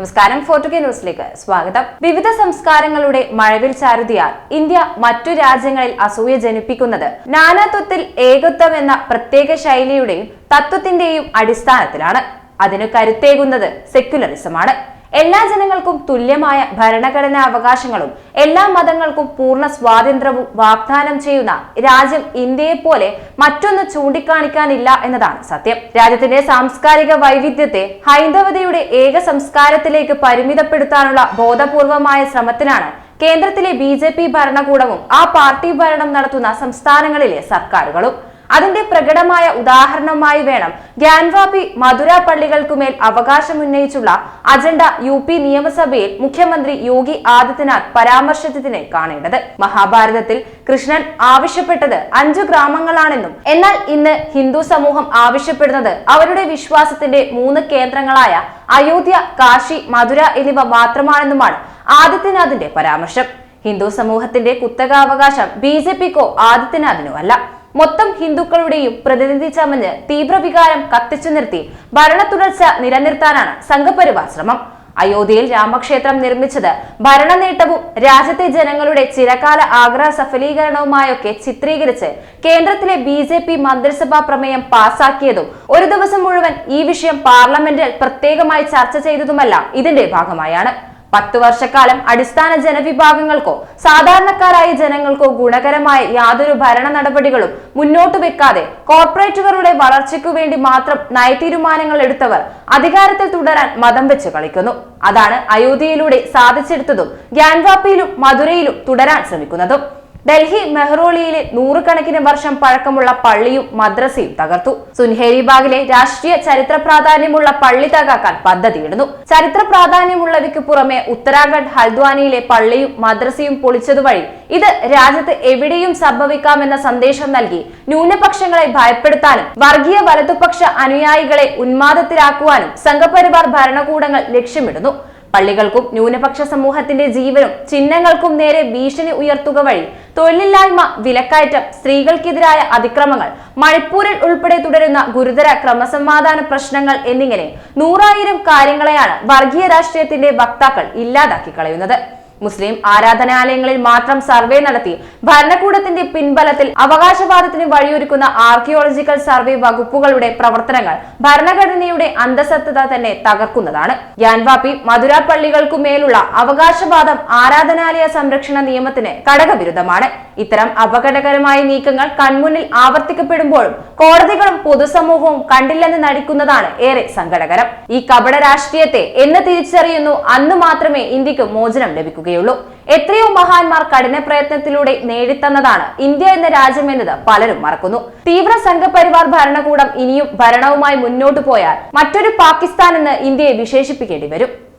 നമസ്കാരം. ഫോർട്ടുകെ ന്യൂസിലേക്ക് സ്വാഗതം. വിവിധ സംസ്കാരങ്ങളുടെ മഴവിൽ ചാരുതിയാൽ ഇന്ത്യ മറ്റു രാജ്യങ്ങളിൽ അസൂയ ജനിപ്പിക്കുന്നത് നാനാത്വത്തിൽ ഏകത്വം എന്ന പ്രത്യേക ശൈലിയുടെയും തത്വത്തിന്റെയും അടിസ്ഥാനത്തിലാണ്. അതിന് കരുത്തേകുന്നത് സെക്യുലറിസമാണ്. എല്ലാ ജനങ്ങൾക്കും തുല്യമായ ഭരണഘടനാ അവകാശങ്ങളും എല്ലാ മതങ്ങൾക്കും പൂർണ സ്വാതന്ത്ര്യവും വാഗ്ദാനം ചെയ്യുന്ന രാജ്യം ഇന്ത്യയെ പോലെ മറ്റൊന്ന് ചൂണ്ടിക്കാണിക്കാനില്ല എന്നതാണ് സത്യം. രാജ്യത്തിന്റെ സാംസ്കാരിക വൈവിധ്യത്തെ ഹൈന്ദവതയുടെ ഏക സംസ്കാരത്തിലേക്ക് പരിമിതപ്പെടുത്താനുള്ള ബോധപൂർവമായ ശ്രമത്തിനാണ് കേന്ദ്രത്തിലെ ബി ഭരണകൂടവും ആ പാർട്ടി ഭരണം നടത്തുന്ന സംസ്ഥാനങ്ങളിലെ സർക്കാരുകളും. അതിന്റെ പ്രകടമായ ഉദാഹരണമായി വേണം. ഗ്യാൻവാപി മധുര പള്ളികൾക്കുമേൽ അവകാശമുന്നയിച്ചുള്ള അജണ്ട യു പി നിയമസഭയിൽ മുഖ്യമന്ത്രി യോഗി ആദിത്യനാഥ് പരാമർശിച്ചതിനെ കാണേണ്ടത്. മഹാഭാരതത്തിൽ കൃഷ്ണൻ ആവശ്യപ്പെട്ടത് അഞ്ചു ഗ്രാമങ്ങളാണെന്നും എന്നാൽ ഇന്ന് ഹിന്ദു സമൂഹം ആവശ്യപ്പെടുന്നത് അവരുടെ വിശ്വാസത്തിന്റെ മൂന്ന് കേന്ദ്രങ്ങളായ അയോധ്യ കാശി മധുര എന്നിവ മാത്രമാണെന്നുമാണ് ആദിത്യനാഥിന്റെ പരാമർശം. ഹിന്ദു സമൂഹത്തിന്റെ കുത്തകാവകാശം ബി ജെ പിക്കോ ആദിത്യനാഥിനോ അല്ല. മൊത്തം ഹിന്ദുക്കളുടെയും പ്രതിനിധി ചമഞ്ഞ് തീവ്രവികാരം കത്തിച്ചു നിർത്തി ഭരണ തുടർച്ച നിലനിർത്താനാണ് സംഘപരിവാർ ശ്രമം അയോധ്യയിൽ രാമക്ഷേത്രം നിർമ്മിച്ചത് ഭരണനേട്ടവും രാജ്യത്തെ ജനങ്ങളുടെ ചിരകാല ആഗ്രഹ സഫലീകരണവുമായൊക്കെ ചിത്രീകരിച്ച് കേന്ദ്രത്തിലെ ബി ജെ പി മന്ത്രിസഭാ പ്രമേയം പാസാക്കിയതും ഒരു ദിവസം മുഴുവൻ ഈ വിഷയം പാർലമെന്റിൽ പ്രത്യേകമായി ചർച്ച ചെയ്തതുമല്ല ഇതിന്റെ ഭാഗമായാണ്. പത്തു വർഷക്കാലം അടിസ്ഥാന ജനവിഭാഗങ്ങൾക്കോ സാധാരണക്കാരായ ജനങ്ങൾക്കോ ഗുണകരമായ യാതൊരു ഭരണ നടപടികളും മുന്നോട്ട് വെക്കാതെ കോർപ്പറേറ്റുകളുടെ വളർച്ചയ്ക്കു വേണ്ടി മാത്രം നയതീരുമാനങ്ങൾ എടുത്തവർ അധികാരത്തിൽ തുടരാൻ മതം വെച്ച് കളിക്കുന്നു. അതാണ് അയോധ്യയിലൂടെ സാധിച്ചെടുത്തതും ഗ്യാൻവാപ്പിയിലും മധുരയിലും തുടരാൻ ശ്രമിക്കുന്നതും. ഡൽഹി മെഹ്റോളിയിലെ നൂറുകണക്കിന് വർഷം പഴക്കമുള്ള പള്ളിയും മദ്രസയും തകർത്തു. സുൻഹേരി ബാഗിലെ രാഷ്ട്രീയ ചരിത്ര പ്രാധാന്യമുള്ള പള്ളി തകർക്കാൻ പദ്ധതിയിടുന്നു. ചരിത്ര പ്രാധാന്യമുള്ളവയ്ക്ക് പുറമെ ഉത്തരാഖണ്ഡ് ഹൽദ്വാനിയിലെ പള്ളിയും മദ്രസയും പൊളിച്ചതുവഴി ഇത് രാജ്യത്ത് എവിടെയും സംഭവിക്കാമെന്ന സന്ദേശം നൽകി ന്യൂനപക്ഷങ്ങളെ ഭയപ്പെടുത്താനും വർഗീയ വലതുപക്ഷ അനുയായികളെ ഉന്മാദത്തിലാക്കുവാനും സംഘപരിവാർ ഭരണകൂടങ്ങൾ ലക്ഷ്യമിടുന്നു. പള്ളികൾക്കും ന്യൂനപക്ഷ സമൂഹത്തിന്റെ ജീവനും ചിഹ്നങ്ങൾക്കും നേരെ ഭീഷണി ഉയർത്തുക വഴി തൊഴിലില്ലായ്മ വിലക്കയറ്റം സ്ത്രീകൾക്കെതിരായ അതിക്രമങ്ങൾ മണിപ്പൂരിൽ ഉൾപ്പെടെ തുടരുന്ന ഗുരുതര ക്രമസമാധാന പ്രശ്നങ്ങൾ എന്നിങ്ങനെ നൂറായിരം കാര്യങ്ങളെയാണ് വർഗീയ രാഷ്ട്രീയത്തിന്റെ വക്താക്കൾ ഇല്ലാതാക്കി കളയുന്നത്. മുസ്ലിം ആരാധനാലയങ്ങളിൽ മാത്രം സർവേ നടത്തി ഭരണകൂടത്തിന്റെ പിൻബലത്തിൽ അവകാശവാദത്തിന് വഴിയൊരുക്കുന്ന ആർക്കിയോളജിക്കൽ സർവേ വകുപ്പുകളുടെ പ്രവർത്തനങ്ങൾ ഭരണഘടനയുടെ അന്തസത്തത തന്നെ തകർക്കുന്നതാണ്. ഗ്യാൻവാപ്പി മധുര പള്ളികൾക്കു മേലുള്ള അവകാശവാദം ആരാധനാലയ സംരക്ഷണ നിയമത്തിന് ഘടകവിരുദ്ധമാണ് ഇത്തരം അപകടകരമായ നീക്കങ്ങൾ കൺമുന്നിൽ ആവർത്തിക്കപ്പെടുമ്പോഴും കോടതികളും പൊതുസമൂഹവും കണ്ടില്ലെന്ന് നടിക്കുന്നതാണ് ഏറെ സങ്കടകരം. ഈ കപട രാഷ്ട്രീയത്തെ എന്ന് തിരിച്ചറിയുന്നു അന്ന് മാത്രമേ ഇന്ത്യയ്ക്ക് മോചനം ലഭിക്കുകയുള്ളൂ എത്രയോ മഹാന്മാർ കഠിന പ്രയത്നത്തിലൂടെ നേടിത്തന്നതാണ് ഇന്ത്യ എന്ന രാജ്യം എന്നത് പലരും മറക്കുന്നു. തീവ്ര സംഘപരിവാർ ഭരണകൂടം ഇനിയും ഭരണവുമായി മുന്നോട്ടു പോയാൽ മറ്റൊരു പാകിസ്ഥാൻ എന്ന് ഇന്ത്യയെ വിശേഷിപ്പിക്കേണ്ടി വരും.